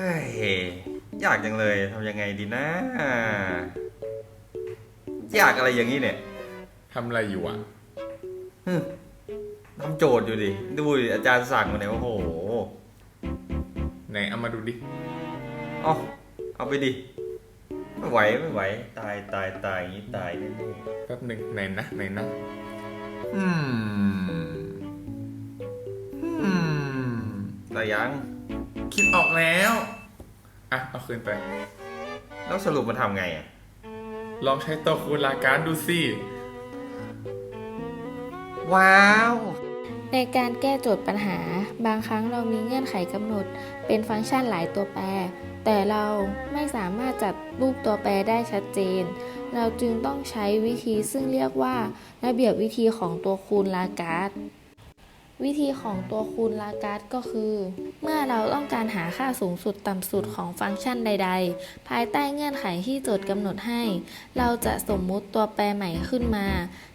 ฮ้ยยากจังเลยทำยังไงดีนะ ยากอะไรอย่างนี้เนี่ยทำอะไรอยู่อะฮึทำโจทย์อยู่ดิดูดิอาจารย์สั่งมาเนี่ยโอ้โหไหนเอามาดูดิเอาเอาไปดิไม่ไหวไม่ไหว ตายตายตายอย่างนี้ตายแน่แป๊บหนึ่งไหนนะไหนนะๆอืมอืมแต่ยัง คิดออกแล้ว อะ เอาคืนไป แล้วสรุปมันทำไงอะ ลองใช้ตัวคูณลาการดูสิ ว้าว ในการแก้โจทย์ปัญหา บางครั้งเรามีเงื่อนไขกำหนด เป็นฟังก์ชันหลายตัวแปร แต่เราไม่สามารถจัดรูปตัวแปรได้ชัดเจน เราจึงต้องใช้วิธีซึ่งเรียกว่า ระเบียบวิธีของตัวคูณลาการ์ด วิธีของตัวคูณลาการ์ดก็คือ เมื่อเราต้องการหาค่าสูงสุดต่ำสุดของฟังก์ชันใด ๆ ภายใต้เงื่อนไขที่โจทย์กำหนดให้ เราจะสมมุติตัวแปรใหม่ขึ้นมา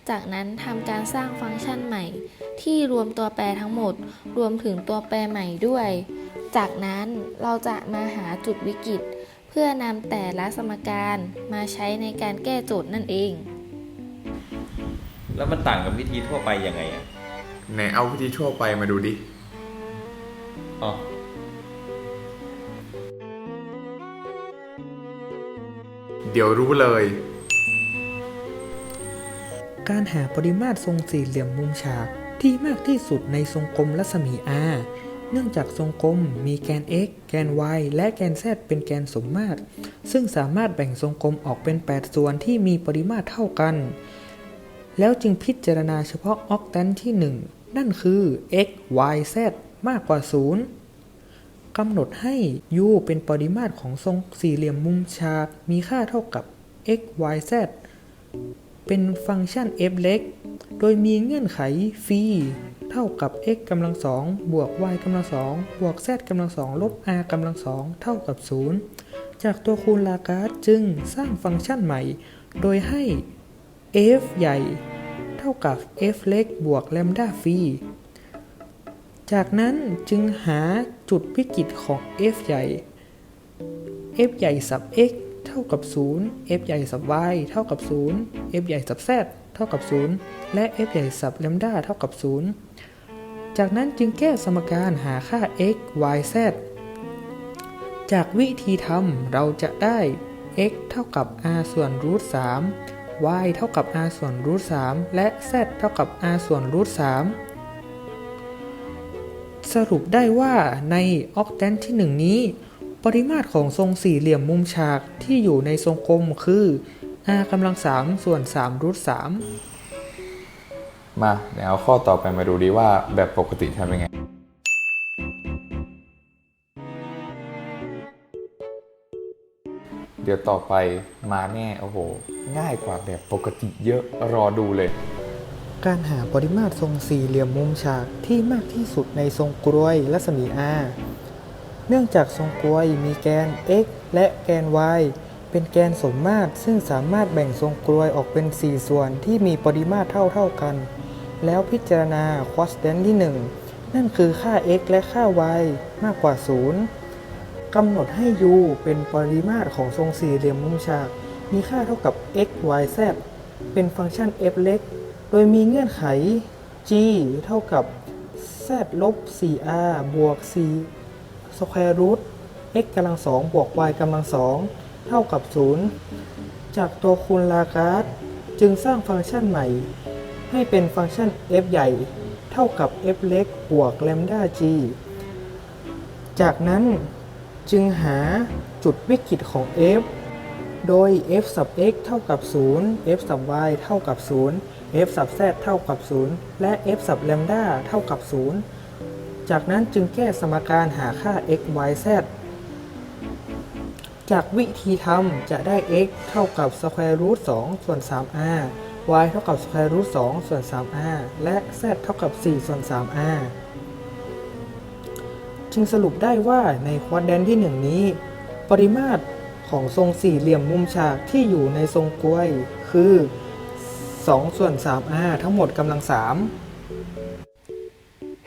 จากนั้นทำการสร้างฟังก์ชันใหม่ ที่รวมตัวแปรทั้งหมด รวมถึงตัวแปรใหม่ด้วย จากนั้นเราจะมาหาจุดวิกฤต เพื่อนำแต่ละสมการมาใช้ในการแก้โจทย์นั่นเอง แล้วมันต่างกับวิธีทั่วไปยังไงอะ ไหนเอาวิธีทั่วไปมาดูดิ อ๋อ เดี๋ยวรู้เลย การหาปริมาตรทรงสี่เหลี่ยมมุมฉากที่มากที่สุดในทรงกลมรัศมี r เนื่องจากทรงกลมมีแกน x แกน y และแกน z เป็นแกนสมมาตร ซึ่งสามารถแบ่งทรงกลมออกเป็น 8 ส่วนที่มีปริมาตรเท่ากัน แล้วจึงพิจารณาเฉพาะออกแตนที่ 1 นั่นคือ x y z มากกว่า 0 กำหนดให้ u เป็นปริมาตรของทรงสี่เหลี่ยมมุมฉากมีค่าเท่ากับ x y z เป็นฟังก์ชัน f เล็ก โดยมีเงื่อนไขฟีเท่ากับ x กำลังสองบวก y กำลังสองบวก z กำลังสองลบ r กำลังสองเท่ากับ 0 จากตัวคูณลาการ์ดจึงสร้างฟังก์ชันใหม่ โดยให้ f ใหญ่ เท่ากับ f เล็กบวกแลมดาฟีจากนั้นจึงหาจุดวิกฤตของ f ใหญ่ f ใหญ่สับ x เท่ากับ 0 f ใหญ่สับ y เท่ากับ 0 f ใหญ่สับ z เท่ากับ 0 และ f ใหญ่สับแลมดาเท่ากับ 0 จากนั้นจึงแก้สมการหาค่า x y z จากวิธีทำเราจะได้ x เท่ากับ r ส่วนรูท3 y เท่ากับ r ส่วนรูท3และ z เท่ากับ r ส่วนรูท3สรุปได้ว่าในออกแตนที่ 1 นี้ ปริมาตรของทรงสี่เหลี่ยมมุมฉากที่อยู่ในทรงกลมคือ r กำลัง3ส่วน3รูท3มาเดี๋ยวเอาข้อต่อไปมาดูดีว่าแบบปกติทำยังไง เดี๋ยวต่อไปมาแน่โอ้โห ง่ายกว่าแบบปกติเยอะรอดูเลย การหาปริมาตรทรงสี่เหลี่ยมมุมฉากที่มากที่สุดในทรงกลวยรัศมี r เนื่องจากทรงกลวยมีแกน x และแกน y เป็นแกนสมมาตรซึ่งสามารถแบ่งทรงกลวยออกเป็น 4 ส่วนที่มีปริมาตรเท่าๆกัน แล้วพิจารณาควอสแตนที่ 1 นั่นคือค่า x และค่า y มากกว่า 0 กำหนดให้ u เป็นปริมาตรของทรงสี่เหลี่ยมมุมฉาก มีค่าเท่ากับ x y z เป็นฟังก์ชัน f เล็ก โดยมีเงื่อนไข g เท่ากับ z ลบ 4r บวก4 square root x กำลังสองบวก y กำลังสองเท่ากับ 0 จากตัวคูณลาการ์ดจึงสร้างฟังก์ชันใหม่ ให้เป็นฟังก์ชัน f ใหญ่ เท่ากับ f เล็กบวก lambda g จากนั้น จึงหาจุดวิกฤตของ f โดย f sub x เท่ากับ 0 f sub y เท่ากับ 0 f sub z เท่ากับ 0 และ f sub lambda เท่ากับ 0 จากนั้นจึงแก้สมการหาค่า x y z จากวิธีทำจะได้ x เท่ากับ square root 2ส่วน 3r y เท่ากับ square root 2ส่วน 3r และ z เท่ากับ 4 ส่วน 3r จึงสรุปได้ว่าในควอดแดนที่ 1 นี้ ปริมาตรของทรงสี่เหลี่ยมมุมฉากที่อยู่ในทรงกล้วยคือ 2 ส่วน 3r ทั้งหมดกำลัง 3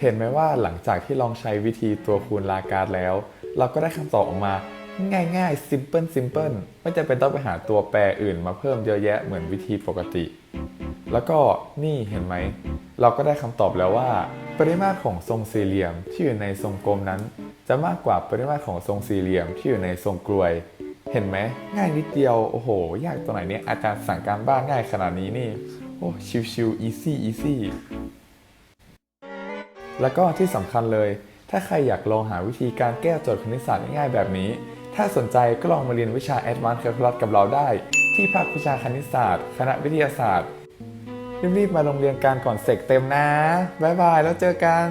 เห็นไหมว่าหลังจากที่ลองใช้วิธีตัวคูณลาการ์ดแล้ว เราก็ได้คำตอบออกมาง่ายๆ simple simple ไม่จำเป็นต้องไปหาตัวแปรอื่นมาเพิ่มเยอะแยะเหมือนวิธีปกติ แล้วก็นี่เห็นไหม เราก็ได้คำตอบแล้วว่า ปริมาตรของทรงสี่เหลี่ยมที่อยู่ในทรงกลมนั้น จะมากกว่าปริมาตรของทรงสี่เหลี่ยมที่อยู่ในทรงกลวย เห็นไหมง่ายนิดเดียวโอ้โห ยากตรงไหนเนี่ยอาจารย์สั่งการบ้านง่ายขนาดนี้นี่โอ้ชิวๆ easy easy แล้วก็ที่สำคัญเลย ถ้าใครอยากลองหาวิธีการแก้โจทย์คณิตศาสตร์ง่ายๆแบบนี้ ถ้าสนใจก็ลองมาเรียนวิชา Advanced Calculus กับเราได้ ที่ภาควิชาคณิตศาสตร์ คณะวิทยาศาสตร์ รีบๆมาโรงเรียนการก่อนเสกเต็มนะ บ๊ายบายแล้วเจอกัน